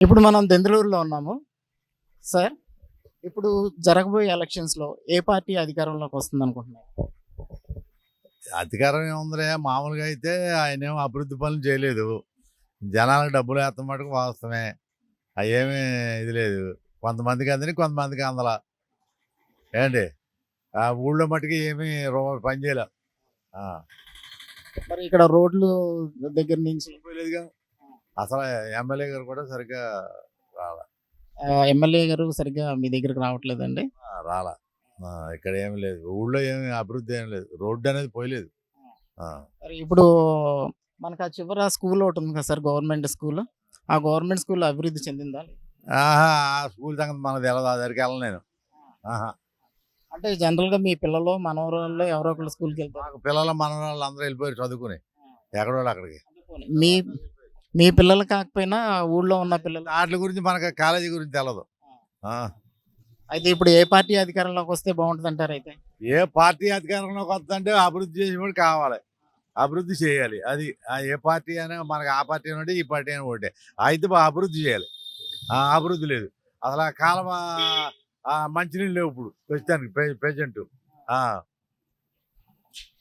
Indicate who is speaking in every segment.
Speaker 1: ఇప్పుడు మనం దెందులూరులో ఉన్నాము. సార్ ఇప్పుడు జరగబోయే ఎలక్షన్స్లో ఏ పార్టీ అధికారంలోకి వస్తుంది అనుకుంటున్నారు?
Speaker 2: అధికారం ఏముందిలే మామూలుగా అయితే ఆయన ఏమో అభివృద్ధి పనులు చేయలేదు. జనాలకు డబ్బులు వేస్తాం మటుకు వాస్తవమే. అవేమీ ఇది లేదు. కొంతమందికి అందని కొంతమందికి అందల. ఏంటి? ఆ ఊళ్ళో మటుకు ఏమీ పని చేయలే. ఆ,
Speaker 1: మరి ఇక్కడ రోడ్లు దగ్గర నుంచి
Speaker 2: పోయలేదుగా అసలు ఎమ్మెల్యే గారు కూడా సరిగ్గా రాలా.
Speaker 1: ఎమ్మెల్యే గారు సరిగ్గా మీ దగ్గరకు రావట్లేదండి?
Speaker 2: ఆ, రాలా. ఆ, ఇక్కడ ఏమీ లేదు. ఊళ్ళో ఏమీ అభివృద్ధి ఏం లేదు. రోడ్డు అనేది పోయలేదు. ఆ.
Speaker 1: మరి ఇప్పుడు మనకు ఆ చివర స్కూల్ ఒకటి ఉంది కదా సార్ గవర్నమెంట్ స్కూల్. ఆ గవర్నమెంట్ స్కూల్ అభివృద్ధి చెందిందా?
Speaker 2: ఆహా ఆ స్కూల్ సంగతి మనకు తెలియదు ఆ దగ్గరికి వెళ్ళను నేను. ఆహా.
Speaker 1: అంటే జనరల్గా మీ పిల్లలు మనవరాళ్ళు ఎవరో ఒకళ్ళు స్కూల్కి వెళ్తారు.
Speaker 2: మాకు పిల్లల మనవరాళ్ళు అందరూ వెళ్ళిపోయారు చదువుకుని. ఎక్కడో అక్కడికి.
Speaker 1: మీ మీ పిల్లలు కాకపోయినా ఊళ్ళో ఉన్న పిల్లలు
Speaker 2: వాటి గురించి మనకు కాలేజీ గురించి తెలియదు ఆ.
Speaker 1: అయితే ఇప్పుడు ఏ పార్టీ అధికారంలోకి వస్తే బాగుంటుంది అంటారు అయితే?
Speaker 2: ఏ పార్టీ అధికారంలోకి వస్తుందంటే అభివృద్ధి చేసేవాడు కావాలి. అభివృద్ధి చేయాలి. అది ఆ ఏ పార్టీ అయినా మనకు ఆ పార్టీ నుండి ఈ పార్టీ అయినా ఒకటే. అయితే అభివృద్ధి చేయాలి. ఆ, అభివృద్ధి లేదు. అసలు ఆ కాలం మంచినీళ్ళు లేవు ఇప్పుడు ప్రస్తుతానికి ప్రెజెంట్.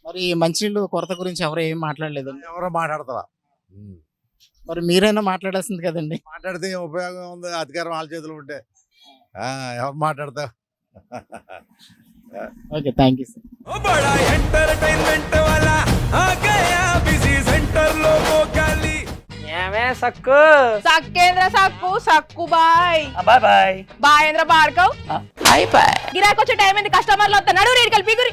Speaker 1: మరి మంచినీళ్ళు కొరత గురించి ఎవరు ఏం మాట్లాడలేదు?
Speaker 2: ఎవరో మాట్లాడతారా
Speaker 1: మరి మీరైనా మాట్లాడాల్సింది కదండి
Speaker 2: మాట్లాడితే ఏం ఉపయోగం ఉంది అధికారం వాళ్ళ చేతిలో ఉంటే ఆ, ఎవరు మాట్లాడతా
Speaker 1: ఓకే థ్యాంక్ యూ సార్
Speaker 3: ओ बड़ा एंटरटेनमेंट वाला आ गया बिजी सेंटर लोगों का ली
Speaker 4: ఏమే Sakku
Speaker 5: Sakkendra Sakku Sakku bye
Speaker 4: bye bye
Speaker 5: బాయేంద్ర Bhargav
Speaker 4: bye bye
Speaker 5: గిరాకి వచ్చే టైం ఏంది కస్టమర్లు వస్తున్నాడు రేడికి వెళ్ళి పిగురి